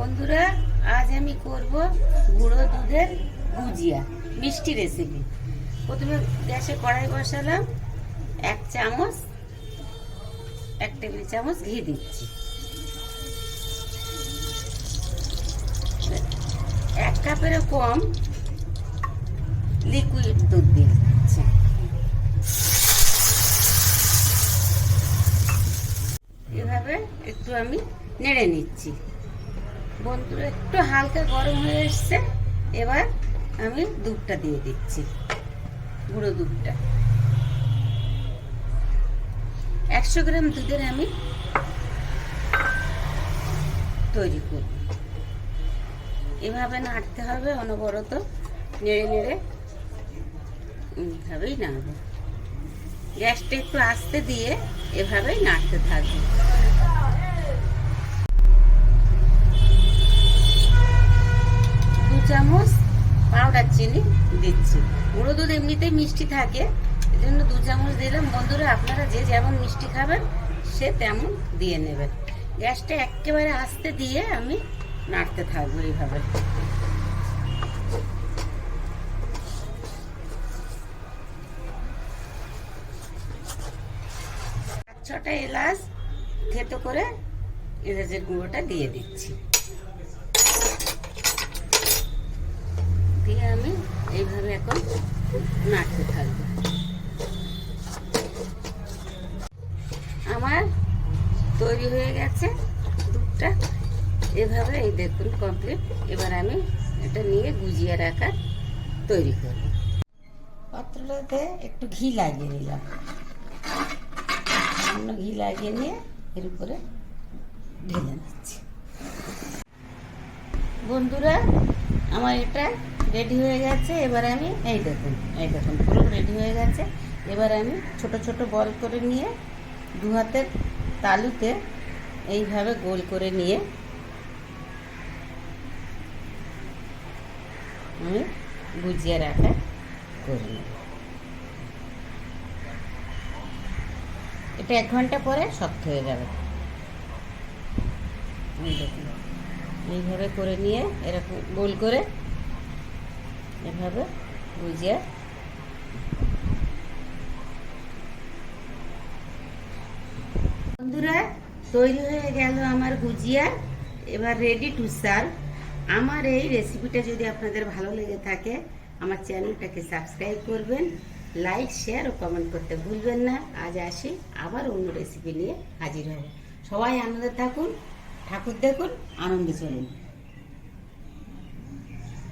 বন্ধুরা, আজ আমি করব গুঁড়ো দুধের গুজিয়া মিষ্টি রেসিপি প্রথমে গ্যাসে কড়াই বসালাম, এক চামচ, এক টেবিল চামচ ঘি দিচ্ছি। এক কাপেরও কম লিকুইড দুধ দিচ্ছি। এভাবে একটু আমি নেড়ে নিচ্ছি। বন্ধুরা একটু হালকা গরম হয়ে এসছে। এবার আমি দুধটা দিয়ে দিচ্ছি, গুঁড়ো দুধটা। একশো গ্রাম দুধের আমি তৈরি করব। এভাবে নাড়তে হবে, অনবরত নেড়ে নেড়ে এইভাবেই নাড়বো। গ্যাসটা একটু আস্তে দিয়ে এভাবেই নাড়তে থাকবে। চামচ পাউডার চিনি দিচ্ছি। গুঁড়ো দুধ এমনিতেই মিষ্টি থাকে, এজন্য দু চামচ দিলাম। বন্ধুরা, আপনারা যে যেমন মিষ্টি খাবেন, সে তেমন দিয়ে নেবেন। গ্যাসটা একেবারে আস্তে দিয়ে আমি নাড়তে থাকব এইভাবে। ছটা এলাচ থেতো করে এলাচের গুঁড়োটা দিয়ে দিচ্ছি দিয়ে আমি এইভাবে এখন নাড়তে থাকব। আমার তৈরি হয়ে গেছে দুধটা। এভাবে এই দেখুন কমপ্লিট এবার আমি এটা নিয়ে গুজিয়ে রাখার তৈরি করব। পাত্রটাতে একটু ঘি লাগিয়ে নিলাম। সামান্য ঘি লাগিয়ে নিয়ে এর উপরে ঢেলে নিচ্ছি। বন্ধুরা, আমার এটা রেডি হয়ে গেছে, এবার আমি এই দেখুন এই দেখুন, পুরো রেডি হয়ে গেছে। এবার আমি ছোট ছোট বল করে নিয়ে দু হাতের তালুতে এইভাবে গোল করে নিয়ে আমি গুজিয়ে রাখা করে এটা এক ঘণ্টা পরে শক্ত হয়ে যাবে। এইভাবে করে নিয়ে এরকম গোল করে এভাবে গুজিয়া বন্ধুরা, তৈরি হয়ে গেল আমার গুজিয়া। এবার রেডি টু সার্ভ আমার এই রেসিপিটা যদি আপনাদের ভালো লেগে থাকে, আমার চ্যানেলটাকে সাবস্ক্রাইব করবেন লাইক শেয়ার ও কমেন্ট করতে ভুলবেন না। আজ আসি, আবার অন্য রেসিপি নিয়ে হাজির হব। সবাই আনন্দে থাকুন, ঠাকুর দেখুন, আনন্দে চলুন।